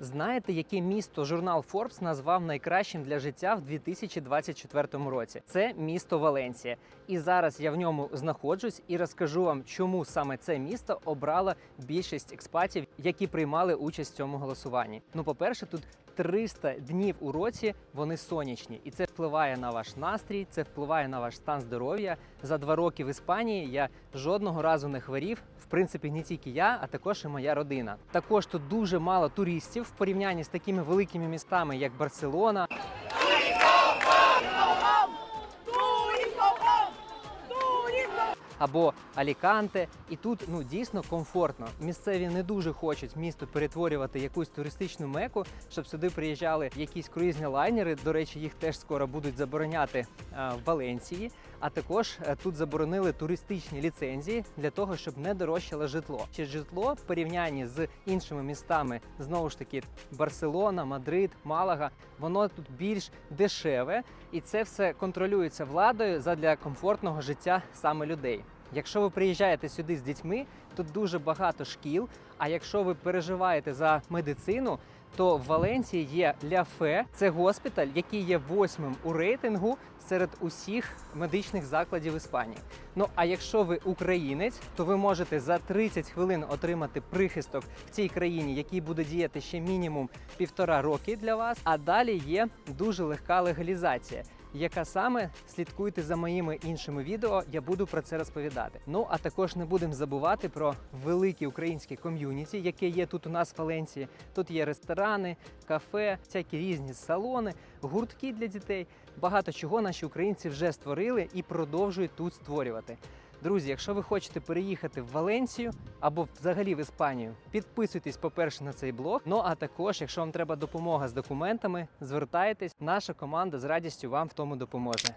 Знаєте, яке місто журнал Forbes назвав найкращим для життя в 2024 році? Це місто Валенсія. І зараз я в ньому знаходжусь і розкажу вам, чому саме це місто обрало більшість експатів, які приймали участь в цьому голосуванні. Ну, по-перше, тут 300 днів у році вони сонячні, і це впливає на ваш настрій, це впливає на ваш стан здоров'я. За два роки в Іспанії я жодного разу не хворів. В принципі, не тільки я, а також і моя родина. Також тут дуже мало туристів в порівнянні з такими великими містами, як Барселона, або Аліканте. І тут ну дійсно комфортно. Місцеві не дуже хочуть місто перетворювати якусь туристичну меку, щоб сюди приїжджали якісь круїзні лайнери. До речі, їх теж скоро будуть забороняти е, в Валенції. А також е, тут заборонили туристичні ліцензії для того, щоб не дорожчало житло. Чи житло в порівнянні з іншими містами, знову ж таки, Барселона, Мадрид, Малага, воно тут більш дешеве, і це все контролюється владою задля комфортного життя саме людей. Якщо ви приїжджаєте сюди з дітьми, тут дуже багато шкіл. А якщо ви переживаєте за медицину, то в Валенції є Ляфе, це госпіталь, який є восьмим у рейтингу серед усіх медичних закладів Іспанії. Ну а якщо ви українець, то ви можете за 30 хвилин отримати прихисток в цій країні, який буде діяти ще мінімум півтора роки для вас. А далі є дуже легка легалізація. Яка саме слідкуйте за моїми іншими відео, я буду про це розповідати. Ну а також не будемо забувати про велике українські ком'юніті, яке є тут у нас в Валенції. Тут є ресторани, кафе, всякі різні салони, гуртки для дітей. Багато чого наші українці вже створили і продовжують тут створювати. Друзі, якщо ви хочете переїхати в Валенцію або взагалі в Іспанію, підписуйтесь, по-перше, на цей блог. Ну а також, якщо вам треба допомога з документами, звертайтесь. Наша команда з радістю вам в тому допоможе.